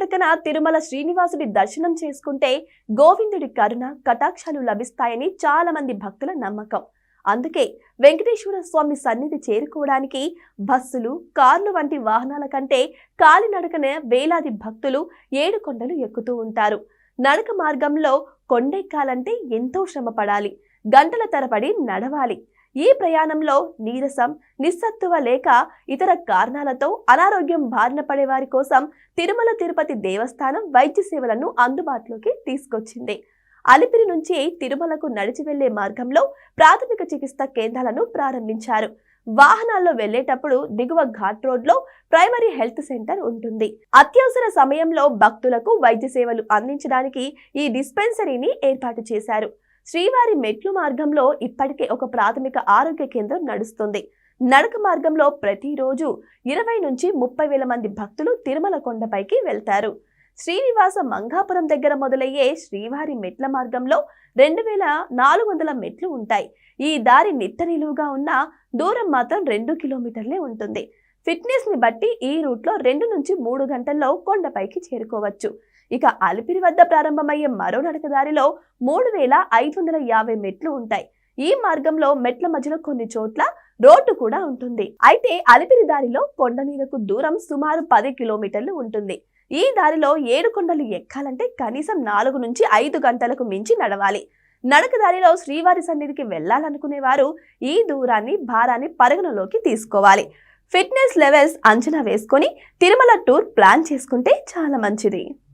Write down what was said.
కాలినడకన తిరుమల శ్రీనివాసుడి దర్శనం చేసుకుంటే గోవిందుడి కరుణ కటాక్షాలు లభిస్తాయని చాలా మంది భక్తుల నమ్మకం. అందుకే వెంకటేశ్వర స్వామి సన్నిధి చేరుకోవడానికి బస్సులు కార్లు వంటి వాహనాల కంటే కాలినడకన వేలాది భక్తులు ఏడు కొండలు ఎక్కుతూ ఉంటారు. నడక మార్గంలో కొండెక్కాలంటే ఎంతో శ్రమ పడాలి గంటల తరబడి నడవాలి. ఈ ప్రయాణంలో నీరసం నిస్సత్తువ లేక ఇతర కారణాలతో అనారోగ్యం బారిన పడే వారి కోసం తిరుమల తిరుపతి దేవస్థానం వైద్య సేవలను అందుబాటులోకి తీసుకొచ్చింది. అలిపిరి నుంచి తిరుమలకు నడిచి వెళ్ళే మార్గంలో ప్రాథమిక చికిత్స కేంద్రాలను ప్రారంభించారు. వాహనాల్లో వెళ్ళేటప్పుడు దిగువ ఘాట్ రోడ్లో ప్రైమరీ హెల్త్ సెంటర్ ఉంటుంది. అత్యవసర సమయంలో భక్తులకు వైద్య సేవలు అందించడానికి ఈ డిస్పెన్సరీని ఏర్పాటు చేశారు. శ్రీవారి మెట్లు మార్గంలో ఇప్పటికే ఒక ప్రాథమిక ఆరోగ్య కేంద్రం నడుస్తుంది. నడక మార్గంలో ప్రతిరోజు ఇరవై నుంచి ముప్పై వేల మంది భక్తులు తిరుమల కొండపైకి వెళ్తారు. శ్రీనివాస మంగాపురం దగ్గర మొదలయ్యే శ్రీవారి మెట్ల మార్గంలో రెండు వేల నాలుగు వందల మెట్లు ఉంటాయి. ఈ దారి నిట్ట నిలువుగా ఉన్న దూరం మాత్రం రెండు కిలోమీటర్లే ఉంటుంది. ఫిట్నెస్ని బట్టి ఈ రూట్లో రెండు నుంచి మూడు గంటల్లో కొండపైకి చేరుకోవచ్చు. ఇక అలిపిరి వద్ద ప్రారంభమయ్యే మరో నడకదారిలో మూడు వేల ఐదు వందల యాభై మెట్లు ఉంటాయి. ఈ మార్గంలో మెట్ల మధ్యలో కొన్ని చోట్ల రోడ్డు కూడా ఉంటుంది. అయితే అలిపిరి దారిలో కొండ మీదకు దూరం సుమారు పది కిలోమీటర్లు ఉంటుంది. ఈ దారిలో ఏడు కొండలు ఎక్కాలంటే కనీసం నాలుగు నుంచి ఐదు గంటలకు మించి నడవాలి. నడక దారిలో శ్రీవారి సన్నిధికి వెళ్ళాలనుకునేవారు ఈ దూరాన్ని భారాన్ని పరిగణలోకి తీసుకోవాలి. ఫిట్నెస్ లెవెల్స్ అంచనా వేసుకొని తిరుమల టూర్ ప్లాన్ చేసుకుంటే చాలా మంచిది.